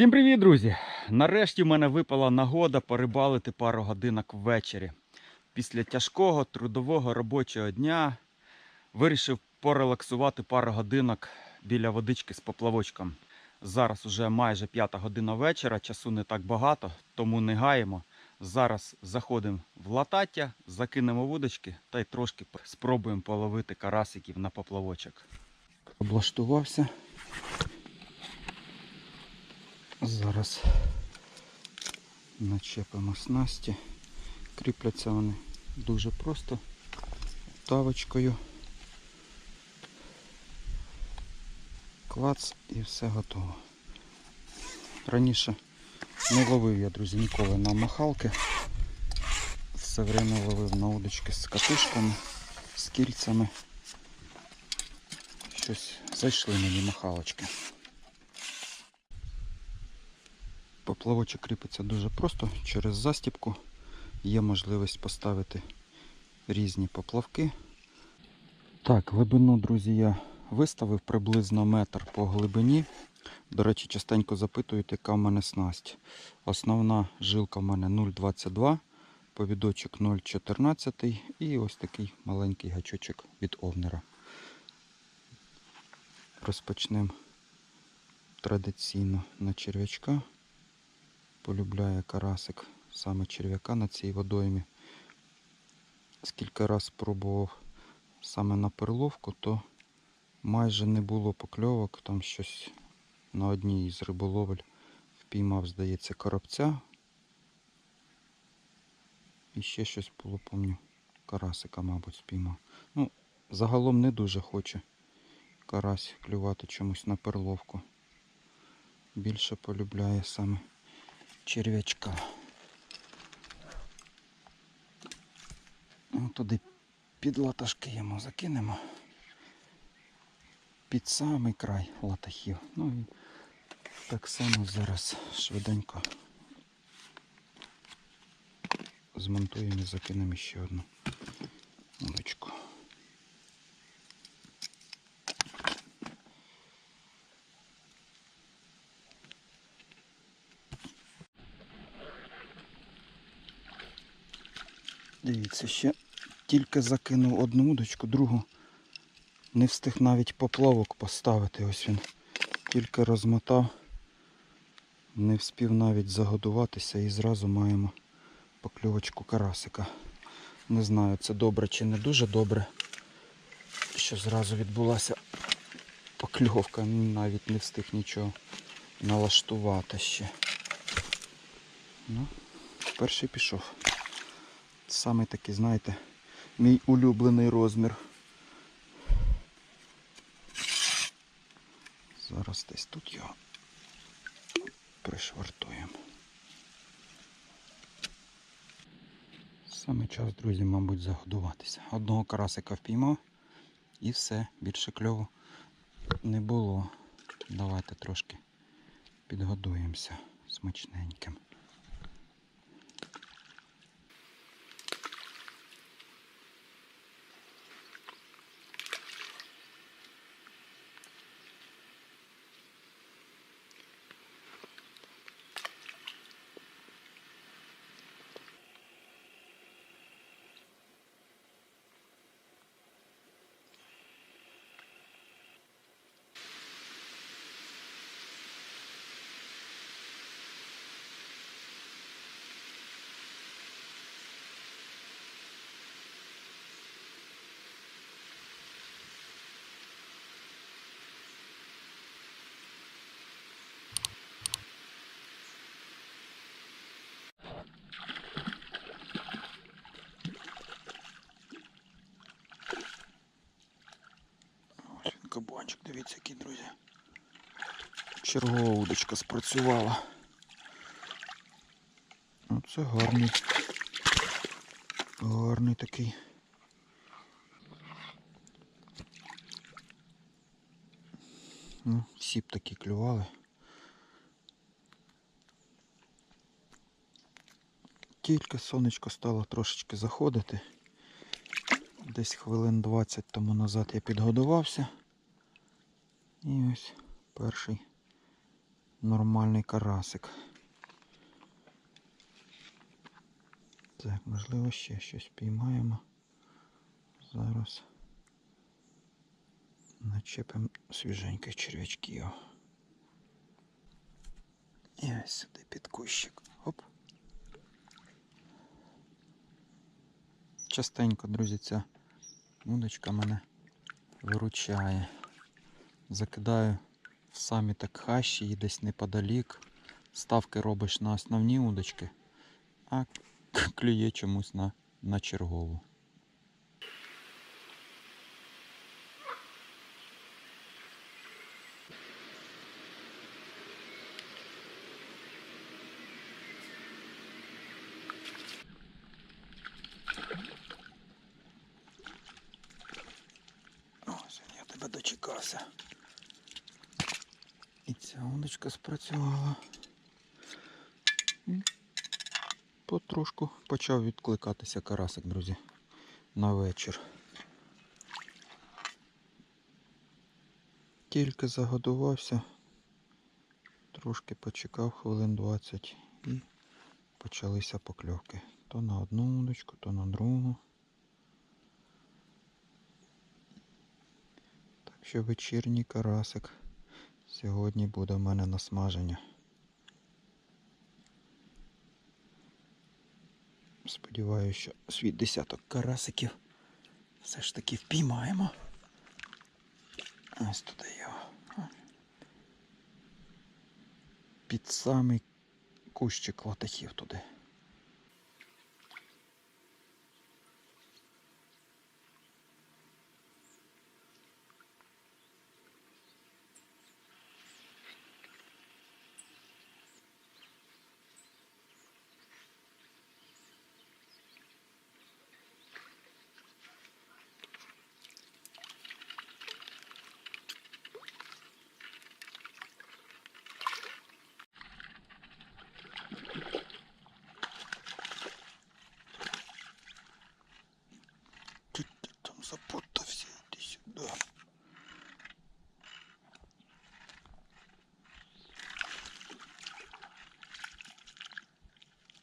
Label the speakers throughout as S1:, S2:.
S1: Всім привіт, друзі! Нарешті в мене випала нагода порибалити пару годинок ввечері. Після тяжкого трудового робочого дня вирішив порелаксувати пару годинок біля водички з поплавочком. Зараз уже майже п'ята година вечора, часу не так багато, тому не гаємо. Зараз заходимо в латаття, закинемо вудочки та й трошки спробуємо половити карасиків на поплавочок. Облаштувався. Зараз начепимо снасті. Кріпляться вони дуже просто тавочкою. Клац і все готово. Раніше не ловив я, друзі, ніколи на махалки. Все время ловив на удочки з катушками, з кільцями. Щось зайшли мені махалочки. Поплавочок кріпиться дуже просто через застіпку. Є можливість поставити різні поплавки. Так, глибину, друзі, я виставив приблизно метр по глибині. До речі, частенько запитують, яка в мене снасть. Основна жилка в мене 0,22, повідочок 0,14 і ось такий маленький гачочок від овнера. Розпочнемо традиційно на черв'ячка полюбляє карасик саме черв'яка на цій водоймі. Скільки раз пробував саме на перловку, то майже не було покльовок, там щось на одній із риболовель впіймав, здається, коробця. І ще щось було, помню, карасика, мабуть, спіймав. Ну, загалом не дуже хоче карась клювати чомусь на перловку. Більше полюбляє саме черв'ячка. Ну, туди під латашки йому закинемо. Під самий край латахів. Ну і так само зараз швиденько змонтуємо і закинемо ще одну удочку. Дивіться, ще тільки закинув одну удочку, другу не встиг навіть поплавок поставити. Ось він тільки розмотав, не вспів навіть загодуватися і зразу маємо покльовочку карасика. Не знаю, це добре чи не дуже добре, що зразу відбулася покльовка, навіть не встиг нічого налаштувати ще. Ну, перший пішов. Саме такий, знаєте, мій улюблений розмір. Зараз десь тут його пришвартуємо. Саме час, друзі, мабуть, загодуватися. Одного карасика впіймав і все, більше кльову не було. Давайте трошки підгодуємося смачненьким. Кабанчик, дивіться, який, друзі. Чергова удочка спрацювала. Ну, це гарний. Гарний такий. Ну, всі б такі клювали. Тільки сонечко стало трошечки заходити. Десь хвилин 20 тому назад я підгодувався. І ось перший нормальний карасик. Так, можливо, ще щось піймаємо. Зараз начепимо свіженьких черв'ячків. І ось сюди під кущик. Оп. Частенько, друзі, ця удочка мене виручає. Закидаю в самі так хащі і десь неподалік. Ставки робиш на основні удочки, а клює чомусь на, на чергову. Ось я тебе дочекався. Ця удочка спрацювала. Потрошку почав відкликатися карасик, друзі, на вечір. Тільки загодувався, трошки почекав хвилин 20 і почалися покльовки. То на одну удочку, то на другу. Так що вечірній карасик сьогодні буде в мене на смаження. Сподіваюся, що свій десяток карасиків все ж таки впіймаємо. Ось туди його. Під самий кущик латахів туди. Ти, ти там запутався, іди сюди.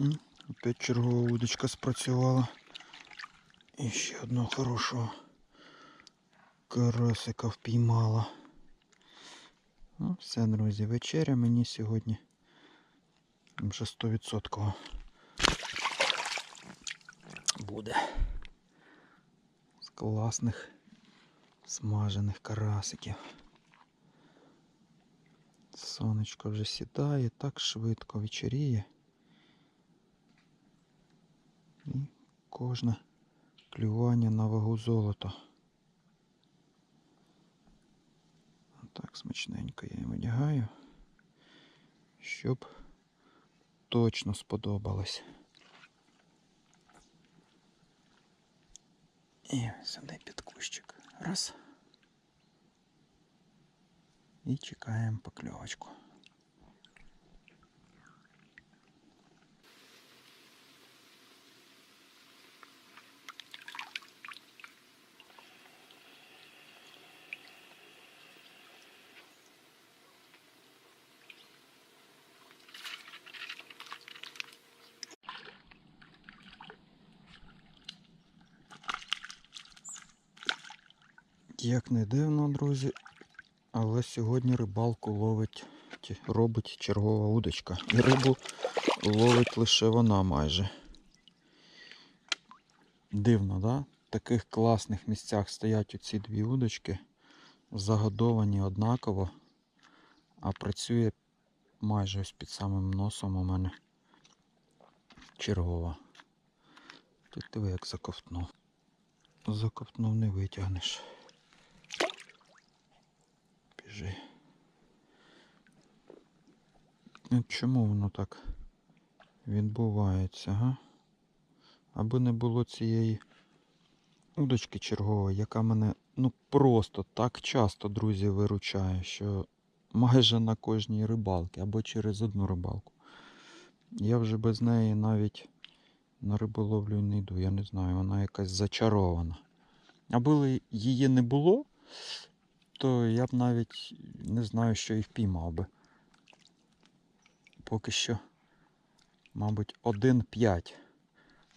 S1: М, Опять чергова удочка спрацювала. І ще одного хорошого карасика впіймала. Ну, все, друзі, вечеря мені сьогодні вже 100% буде з класних смажених карасиків. Сонечко вже сідає, так швидко вечеріє. І кожне клювання на вагу золота. Так смачненько я їм одягаю, щоб точно сподобалось. І сюди під кущик. Раз. І чекаємо покльовочку. Як не дивно, друзі, але сьогодні рибалку ловить, робить чергова удочка. І рибу ловить лише вона майже. Дивно, да? В таких класних місцях стоять оці дві удочки, загодовані однаково, а працює майже ось під самим носом у мене чергова. Тут диви як заковтнув. Заковтнув не витягнеш. Біжи. Ну, Чому воно так відбувається, га? Аби не було цієї удочки чергової, яка мене ну просто так часто, друзі, виручає, що майже на кожній рибалці або через одну рибалку. Я вже без неї навіть на риболовлю не йду, я не знаю, вона якась зачарована. Аби її не було, то я б навіть не знаю, що і піймав би. поки що, мабуть, 1-5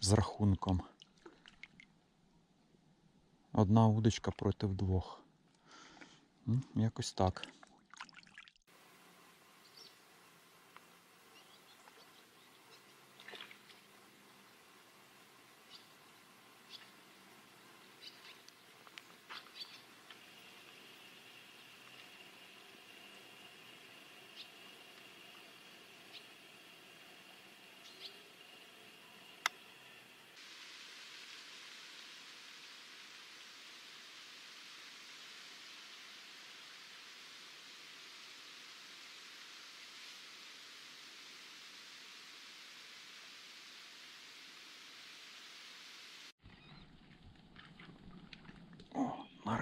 S1: з рахунком. Одна удочка проти двох. Якось так.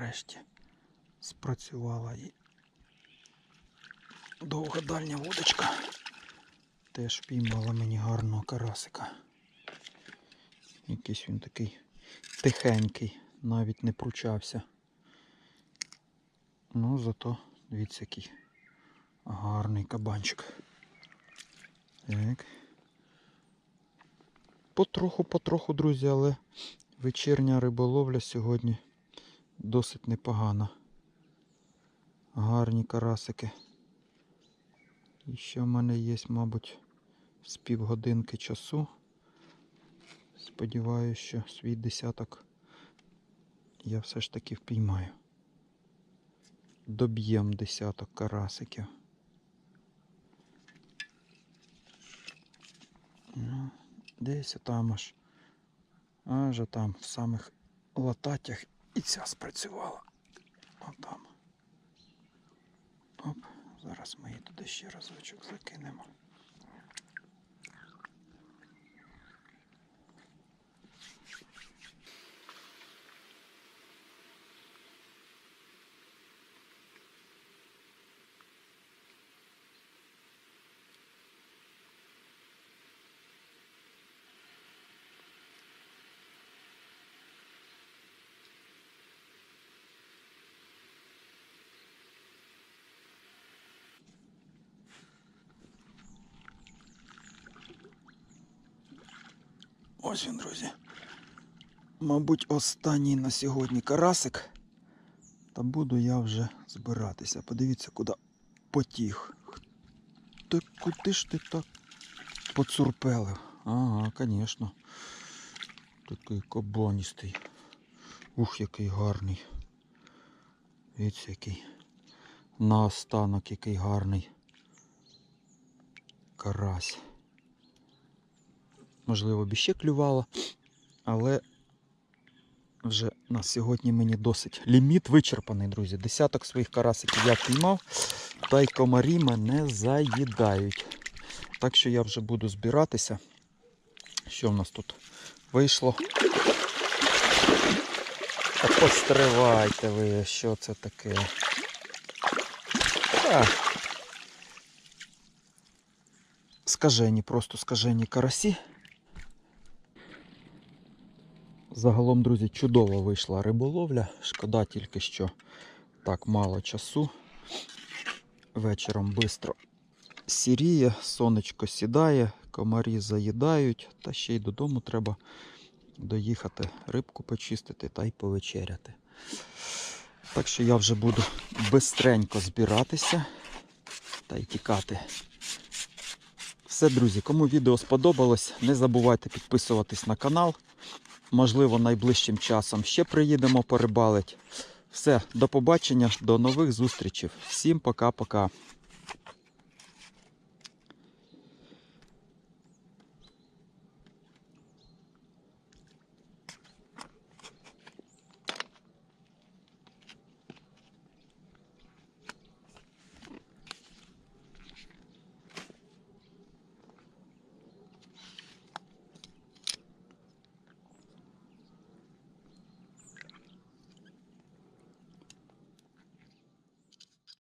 S1: Нарешті спрацювала і довга дальня вудочка. Теж піймала мені гарного карасика. Якийсь він такий тихенький, навіть не пручався. Ну, зато дивіться, який гарний кабанчик. Так. Потроху, потроху, друзі, але вечірня риболовля сьогодні досить непогана. Гарні карасики. І ще в мене є, мабуть, з півгодинки часу. Сподіваюся, що свій десяток я все ж таки впіймаю. Доб'єм десяток карасиків. Ну, десь там аж. Аж там в самих лататях і ця спрацювала. Отам. Оп, зараз ми її туди ще разочок закинемо. Ось він, друзі. Мабуть, останній на сьогодні карасик. Та буду я вже збиратися. Подивіться, куди потіг. Ти куди ж ти так поцурпелив? Ага, звісно. Такий кабаністий. Ух, який гарний. Дивіться, який. Наостанок який гарний. Карась. Можливо, б ще клювало, але вже на сьогодні мені досить. Ліміт вичерпаний, друзі. Десяток своїх карасиків я піймав, та й комарі мене заїдають. Так що я вже буду збиратися. Що в нас тут вийшло? Та постривайте ви, що це таке? А. Скажені, просто скажені карасі. Загалом, друзі, чудово вийшла риболовля. Шкода тільки, що так мало часу. Вечором швидко сіріє, сонечко сідає, комарі заїдають, та ще й додому треба доїхати, рибку почистити та й повечеряти. Так що я вже буду бистренько збиратися та й тікати. Все, друзі, кому відео сподобалось, не забувайте підписуватись на канал. Можливо, найближчим часом ще приїдемо порибалить. Все, до побачення, до нових зустрічей. Всім пока-пока.